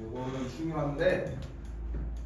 요거는 중요한데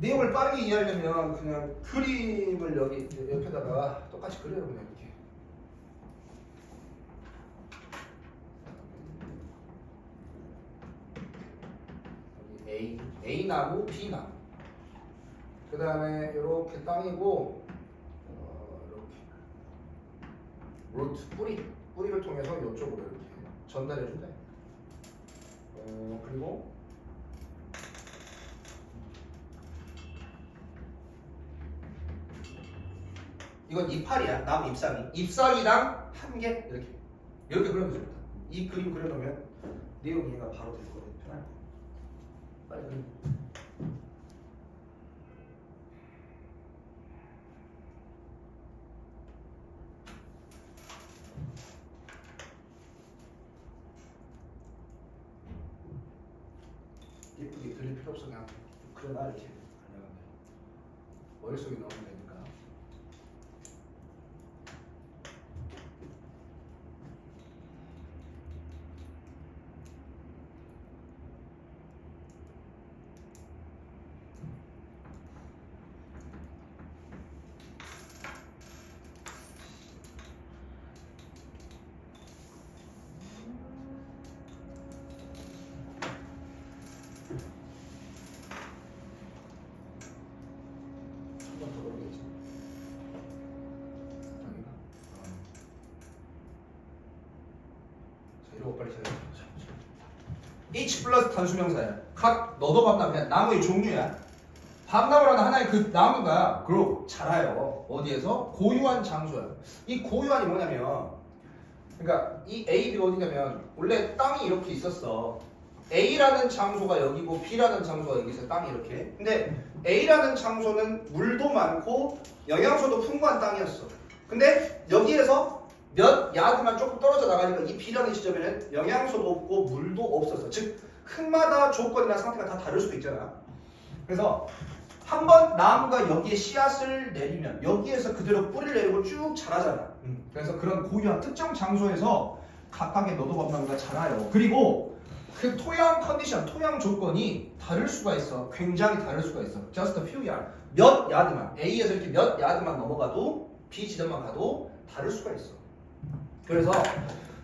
내용을 빠르게 이해하려면 그냥 그림을 여기 옆에다가 똑같이 그려요 그냥 이렇게. A, A 나무, B 나무. 그 다음에 이렇게 땅이고 어, 이렇게 루트 뿌리 뿌리를 통해서 이쪽으로 이렇게 전달해 준다. 어 그리고 이건 이파리야 나무 잎사귀 잎사귀당 한 개 이렇게 이렇게 그려도 됩니다. 이 그림 그려놓으면 내용 이해가 바로 될 거예요. 편할 거. 빨리 그려. 예쁘게 그릴 필요 없어 그냥 그려놔 이렇게 머릿속에 넣으면 되니까 한번 더 그려야지 아닌가? 어. 자 이러고 빨리 찾아야 H 플러스 단수명사야. 각 너도 밤나 그냥 나무의 종류야. 밤나무라는 하나의 그 나무가 그룹 자라요. 어디에서? 고유한 장소야. 이 고유한이 뭐냐면 그러니까 이 A, B 어디냐면 원래 땅이 이렇게 있었어. A라는 장소가 여기고 B라는 장소가 여기 있어. 땅이 이렇게. 근데 A라는 장소는 물도 많고 영양소도 풍부한 땅이었어. 근데 여기에서 몇 야드만 조금 떨어져 나가니까 이 B라는 지점에는 영양소도 없고 물도 없었어 즉 흙마다 조건이나 상태가 다 다를 수도 있잖아 그래서 한 번 나무가 여기에 씨앗을 내리면 여기에서 그대로 뿌리를 내리고 쭉 자라잖아. 음, 그래서 그런 고유한 특정 장소에서 각각의 너도밤나무가 자라요. 그리고 그 토양 컨디션, 토양 조건이 다를 수가 있어. 굉장히 다를 수가 있어. Just a few yard. 몇 야드만 A에서 이렇게 몇 야드만 넘어가도 B 지점만 가도 다를 수가 있어. 그래서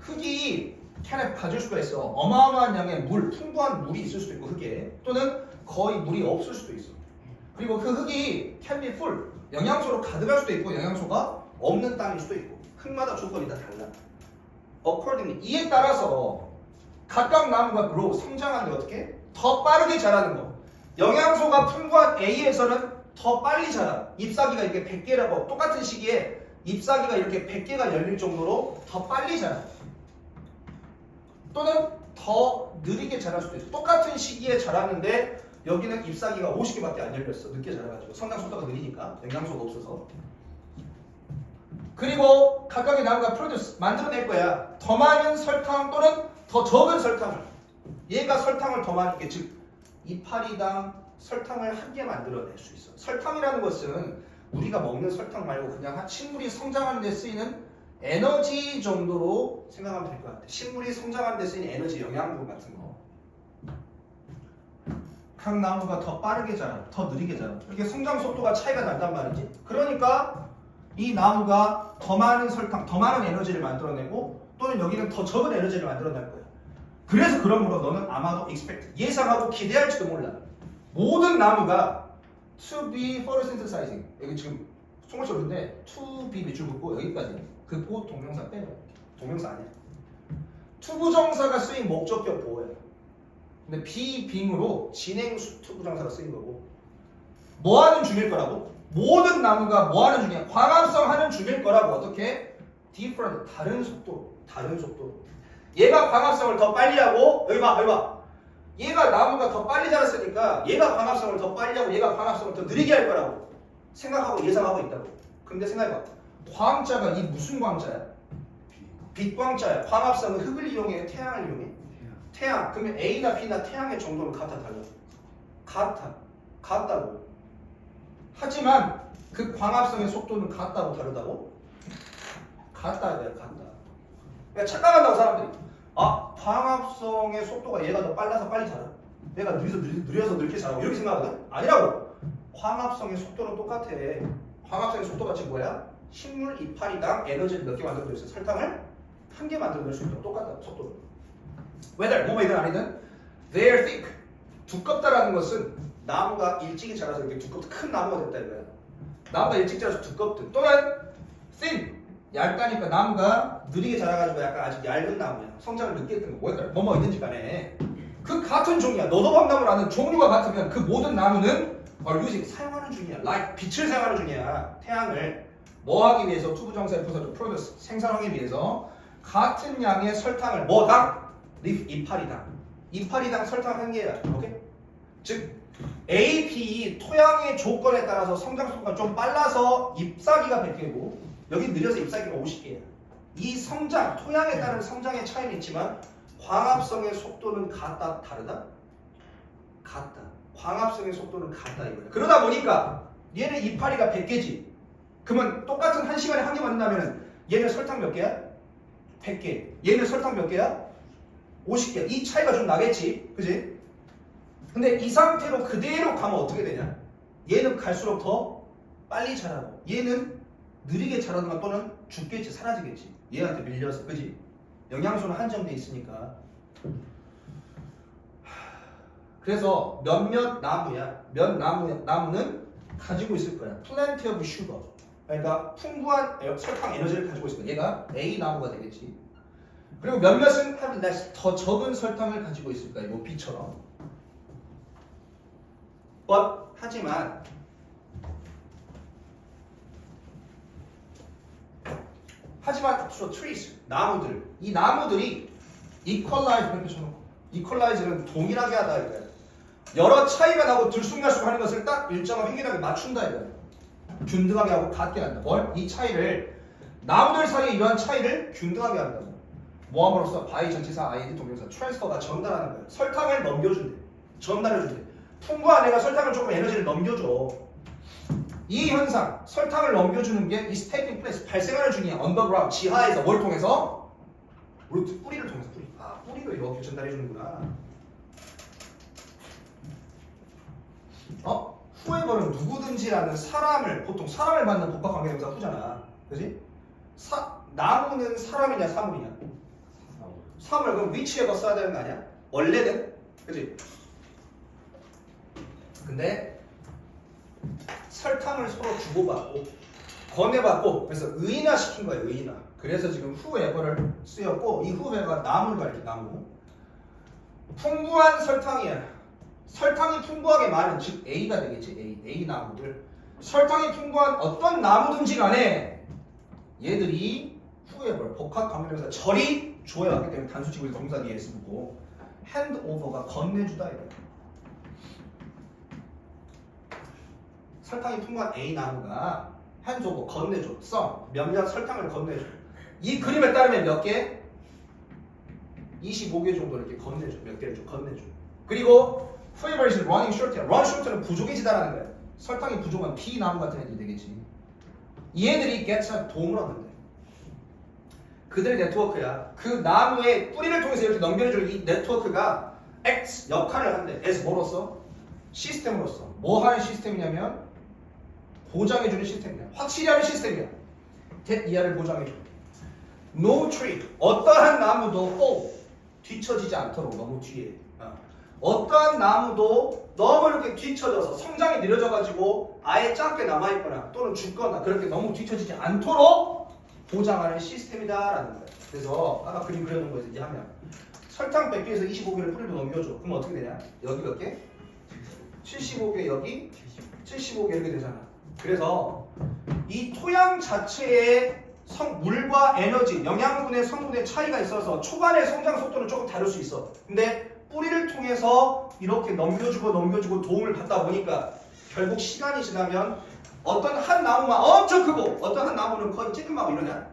흙이 캔에 가질 수가 있어. 어마어마한 양의 물, 풍부한 물이 있을 수도 있고 흙에 또는 거의 물이 없을 수도 있어. 그리고 그 흙이 be full 영양소로 가득할 수도 있고 영양소가 없는 땅일 수도 있고 흙마다 조건이 다 달라. accordingly 이에 따라서 각각 나무가 grow 성장하는데 어떻게 더 빠르게 자라는 거. 영양소가 풍부한 A에서는 더 빨리 자라. 잎사귀가 이렇게 100개라고 똑같은 시기에 잎사귀가 이렇게 100개가 열릴 정도로 더 빨리 자라. 또는 더 느리게 자랄 수도 있어. 똑같은 시기에 자랐는데 여기는 잎사귀가 50개밖에 안 열렸어. 늦게 자라가지고 성장 속도가 느리니까 영양소가 없어서. 그리고 각각의 나무가 프로듀스 만들어낼 거야. 더 많은 설탕 또는 더 적은 설탕을. 얘가 설탕을 더 많이 게 즉 이파리당 설탕을 한 개 만들어낼 수 있어. 설탕이라는 것은 우리가 먹는 설탕 말고 그냥 한 식물이 성장하는 데 쓰이는 에너지 정도로 생각하면 될 것 같아. 식물이 성장하는 데 쓰이는 에너지 영양분 같은 거. 각 나무가 더 빠르게 자라, 더 느리게 자라. 이렇게 성장 속도가 차이가 난단 말이지. 그러니까 이 나무가 더 많은 설탕, 더 많은 에너지를 만들어내고 또는 여기는 더 적은 에너지를 만들어낼 거야. 그래서 그러므로 너는 아마도 expect, 예상하고 기대할지도 몰라. 모든 나무가 to be photosynthesizing. 여기 지금 송골절인데 to be 밑줄 긋고 여기까지. 그 보호 동명사 빼요. 동명사 아니야. 투부정사가 쓰인 목적격 보호야. 근데 비빙으로 진행 투부정사가 쓰인 거고. 뭐 하는 중일 거라고? 모든 나무가 뭐 하는 중이야? 광합성 하는 중일 거라고. 어떻게? different 다른 속도, 다른 속도. 얘가 광합성을 더 빨리 하고 여기 봐, 여기 봐. 얘가 나무가 더 빨리 자랐으니까 얘가 광합성을 더 빨리 하고 얘가 광합성을 더 느리게 할 거라고 생각하고 예상하고 있다고. 근데 생각해봐. 광자가 이 무슨 광자야? 빛 광자야. 광합성은 흙을 이용해, 태양을 이용해. 태양. 그러면 A나 B나 태양의 정도는 같아 달라. 같아. 같다고. 하지만 그 광합성의 속도는 같다고 다르다고? 같다 이거야, 같다. 그러니까 착각한다고 사람들이. 아, 광합성의 속도가 얘가 더 빨라서 빨리 자라. 얘가 느려서 느- 느려서 늙게 자라고 이렇게 생각하거든? 아니라고. 광합성의 속도는 똑같아. 광합성의 속도가 지금 뭐야? 식물 이파리당 에너지를 몇 개 만들어낼 수 있어? 설탕을 한 개 만들어낼 수 있도록 똑같다 속도는. whether 뭐뭐이든 아니든 they are thick 두껍다라는 것은 나무가 일찍이 자라서 이렇게 두껍 큰 나무가 됐다 이거야. 나무가 일찍 자라서 두껍든 또는 thin 얇다니까 나무가 느리게 자라가지고 약간 아직 얇은 나무야. 성장을 늦게 했던 거 whether 뭐뭐이든지 간에 그 같은 종이야. 너도박나무라는 종류가 같으면 그 모든 나무는 using 사용하는 중이야. like 빛을 사용하는 중이야. 태양을 뭐 하기 위해서 투부정사의 부사죠. produce 생산하기 위해서 같은 양의 설탕을 뭐당 leaf 이파리당 이파리당 설탕 한 개야. 오케이? 즉 A, B 토양의 조건에 따라서 성장 속도가 좀 빨라서 잎사귀가 100개고 여기 느려서 잎사귀가 50개야. 이 성장, 토양에 따른 성장의 차이는 있지만 광합성의 속도는 같다, 다르다? 같다. 광합성의 속도는 같다 이거야. 그러다 보니까 얘는 이파리가 100개지. 그러면 똑같은 한 시간에 한 개 만든다면 얘는 설탕 몇 개야? 100개. 얘는 설탕 몇 개야? 50개. 이 차이가 좀 나겠지. 그지? 근데 이 상태로 그대로 가면 어떻게 되냐? 얘는 갈수록 더 빨리 자라고 얘는 느리게 자라거나 또는 죽겠지 사라지겠지. 얘한테 밀려서 그지? 영양소는 한정돼 있으니까. 그래서 몇몇 나무야? 몇 나무, 나무는 가지고 있을 거야. Plenty of sugar. 그러니까 풍부한 에- 설탕 에너지를 가지고 거야. 얘가 A 나무가 되겠지. 그리고 몇몇은 더 적은 설탕을 가지고 있을 거야 뭐 B처럼. But 하지만 하지만 so trees 나무들 이 나무들이 equalize 이렇게 쳐놓고 equalize는 동일하게 하다 이거야. 여러 차이가 나고 들쑥날쑥 하는 것을 딱 일정한 획일하게 맞춘다 이거야. 균등하게 하고 같게 한다. 뭘? 이 차이를 나무들 사이에 이러한 차이를 균등하게 한다고. 모함으로써 바이 전치사 ing 동명사 트랜스퍼가 전달하는 거야. 설탕을 넘겨준대. 전달해준대. 풍부한 애가 설탕을 조금 에너지를 넘겨줘. 이 현상, 설탕을 넘겨주는 게 이 스테이팅 플레이스 발생하는 중이야. 언더그라운드 지하에서 뭘 통해서? 루트 뿌리를 통해서 뿌리. 아 뿌리로 이렇게 전달해 주는구나. 어? 후에버는 누구든지라는 사람을 보통 사람을 받는 복합 관계대명사 후잖아. 그지? 사 나무는 사람이냐 사물이냐? 사물 그럼 위치에버 써야 되는 거 아니야? 원래는 그지? 근데 설탕을 서로 주고받고 권해받고 그래서 의인화 시킨 거예요 의인화. 그래서 지금 후에버를 쓰였고 이 후에버가 나무를 가리켜 나무. 풍부한 설탕이야 설탕이 풍부하게 많은 즉 A가 되겠지 A A 나무들. 설탕이 풍부한 어떤 나무든지 간에 얘들이 후에버 복합 관계대명사 절이 주어야 하기 때문에 단수치고 동사 뒤에 쓰고 핸드오버가 건네주다 이거야 설탕이 풍부한 A 나무가 한 조고 건네줘. 써 몇몇 설탕을 건네줘. 이 그림에 따르면 몇 개? 25개 정도 이렇게 건네줘. 몇 개를 좀 건네줘. 그리고 flavor is running short야 run short는 부족해지다라는 거야 설탕이 부족한 B 나무 같은 애들이 되겠지. 얘들이 get에 도움을 얻는데. 그들의 네트워크야. 그 나무의 뿌리를 통해서 이렇게 넘겨줄 이 네트워크가 X 역할을 한대. As 뭐로서? 시스템으로서. 뭐 하는 시스템이냐면 보장해주는 시스템이야. 확실히 하는 시스템이야. 대 이하를 보장해줘. No tree. 어떠한 나무도 fall. 뒤처지지 않도록 너무 뒤에. 어. 어떠한 나무도 너무 이렇게 뒤처져서 성장이 느려져가지고 아예 작게 남아있거나 또는 죽거나 그렇게 너무 뒤처지지 않도록 보장하는 시스템이다라는 거야. 그래서 아까 그림 그려놓은 거에서 이제 하면 설탕 100개에서 25개를 뿌리로 넘겨줘. 그럼 어떻게 되냐? 여기 몇 개? 75개 여기 75개 이렇게 되잖아. 그래서 이 토양 자체의 성, 물과 에너지, 영양분의 성분의 차이가 있어서 초반의 성장 속도는 조금 다를 수 있어. 근데 뿌리를 통해서 이렇게 넘겨주고 넘겨주고 도움을 받다 보니까 결국 시간이 지나면 어떤 한 나무만 엄청 크고 어떤 한 나무는 거의 찌끔하고 이러냐?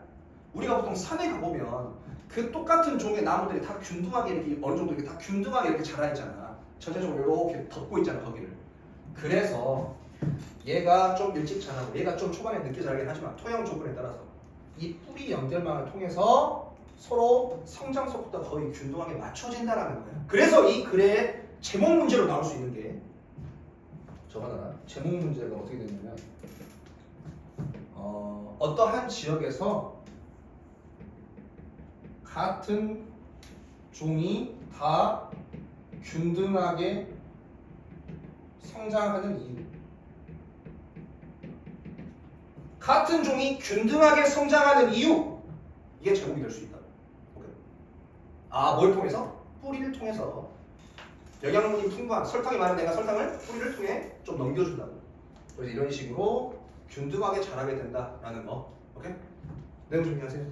우리가 보통 산에 가보면 그 똑같은 종의 나무들이 다 균등하게 이렇게 어느 정도 이렇게 다 균등하게 이렇게 자라 있잖아. 전체적으로 이렇게 덮고 있잖아 거기를. 그래서 얘가 좀 일찍 자라고 얘가 좀 초반에 늦게 자라긴 하지만 토양 조건에 따라서 이 뿌리 연결망을 통해서 서로 성장 속도가 거의 균등하게 맞춰진다라는 거야. 그래서 이 글에 제목 문제로 나올 수 있는 게 저거 하나 제목 문제가 어떻게 되냐면 어, 어떠한 지역에서 같은 종이 다 균등하게 성장하는 이유 같은 종이 균등하게 성장하는 이유 이게 제목이 될 수 있다. 아, 뭘 통해서? 뿌리를 통해서 영양분이 풍부한 설탕이 많은 내가 설탕을 뿌리를 통해 좀 넘겨준다고. 그래서 이런 식으로 균등하게 자라게 된다라는 거. 오케이? 내용 정리하세요.